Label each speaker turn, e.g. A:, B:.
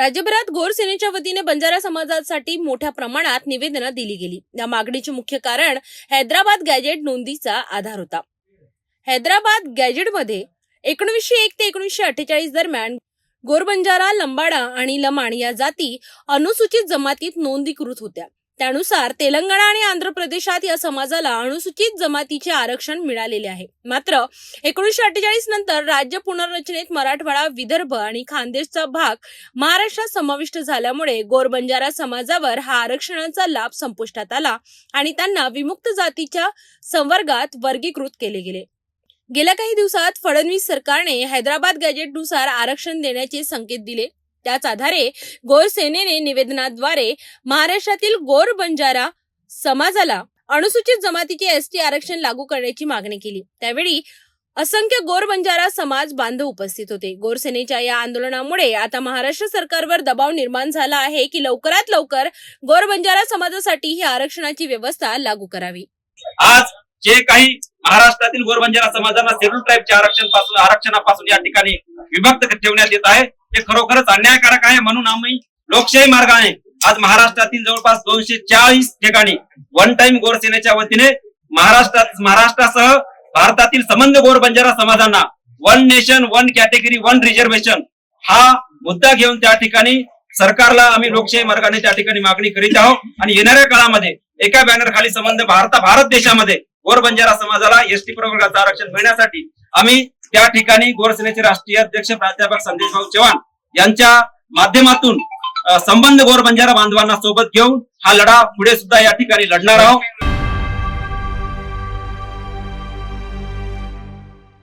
A: राज्यभरात गोर सेनेच्या वतीने बंजारा समाजासाठी मोठ्या प्रमाणात निवेदनं दिली गेली. या मागणीचे मुख्य कारण हैदराबाद गॅजेट नोंदीचा आधार होता. हैदराबाद गॅजेटमध्ये एकोणीसशे एक ते एकोणीसशे अठ्ठेचाळीस दरम्यान गोरबंजारा लंबाडा आणि लमाण या जाती अनुसूचित जमातीत नोंदीकृत होत्या. त्यानुसार तेलंगणा आणि आंध्र प्रदेशात या समाजाला अनुसूचित जमातीचे आरक्षण मिळालेले आहे. मात्र एकोणीसशे अठ्ठेचाळीस नंतर राज्य पुनर्रचनेत मराठवाडा विदर्भ आणि खानदेशचा भाग महाराष्ट्रात समाविष्ट झाल्यामुळे गोरबंजारा समाजावर हा आरक्षणाचा लाभ संपुष्टात आला आणि त्यांना विमुक्त जातीच्या संवर्गात वर्गीकृत केले गेले. गेल्या काही दिवसात फडणवीस सरकारने हैदराबाद गॅजेटनुसार आरक्षण देण्याचे संकेत दिले. त्याच आधारे गोर सेनेने निवेदनाद्वारे महाराष्ट्रातील गोर बंजारा समाजाला अनुसूचित जमातीचे एसटी आरक्षण लागू करण्याची मागणी केली. त्यावेळी असंख्य गोर बंजारा समाज बांधव उपस्थित होते. गोरसेनेच्या या आंदोलनामुळे आता महाराष्ट्र सरकारवर दबाव निर्माण झाला आहे की लवकरात लवकर गोर बंजारा समाजासाठी ही आरक्षणाची व्यवस्था लागू करावी.
B: आज जे काही महाराष्ट्रातील गोरबंजारा समाजाला शेड्यूल ट्राईबच्या आरक्षणपासून आरक्षणापासून या ठिकाणी विभक्त ठेवण्यात येत आहे हे खरोखरच अन्यायकारक आहे म्हणून आम्ही लोकशाही मार्गाने आज महाराष्ट्रातील जवळपास दोनशे चाळीस ठिकाणी वन टाइम गोर सेनेच्या वतीने महाराष्ट्रात महाराष्ट्रासह भारतातील संबंध Gor Banjara समाजांना one nation one category one reservation हा मुद्दा घेऊन त्या ठिकाणी सरकारला आम्ही लोकशाही मार्गाने त्या ठिकाणी मागणी करीत आहोत. आणि येणाऱ्या काळामध्ये एका बॅनर खाली संबंध भारत भारत देशामध्ये गोर बंजारा समाजाला एसटी प्रवर्गाचं आरक्षण मिळण्यासाठी आम्ही त्या ठिकाणी गोरसेनेचे राष्ट्रीय अध्यक्ष प्राध्यापक संदेश भाऊ चव्हाण यांच्या माध्यमातून संबंध गोर बंजारा बांधवांना सोबत घेऊन हा लढा पुढे सुद्धा या ठिकाणी लढणार आहोत.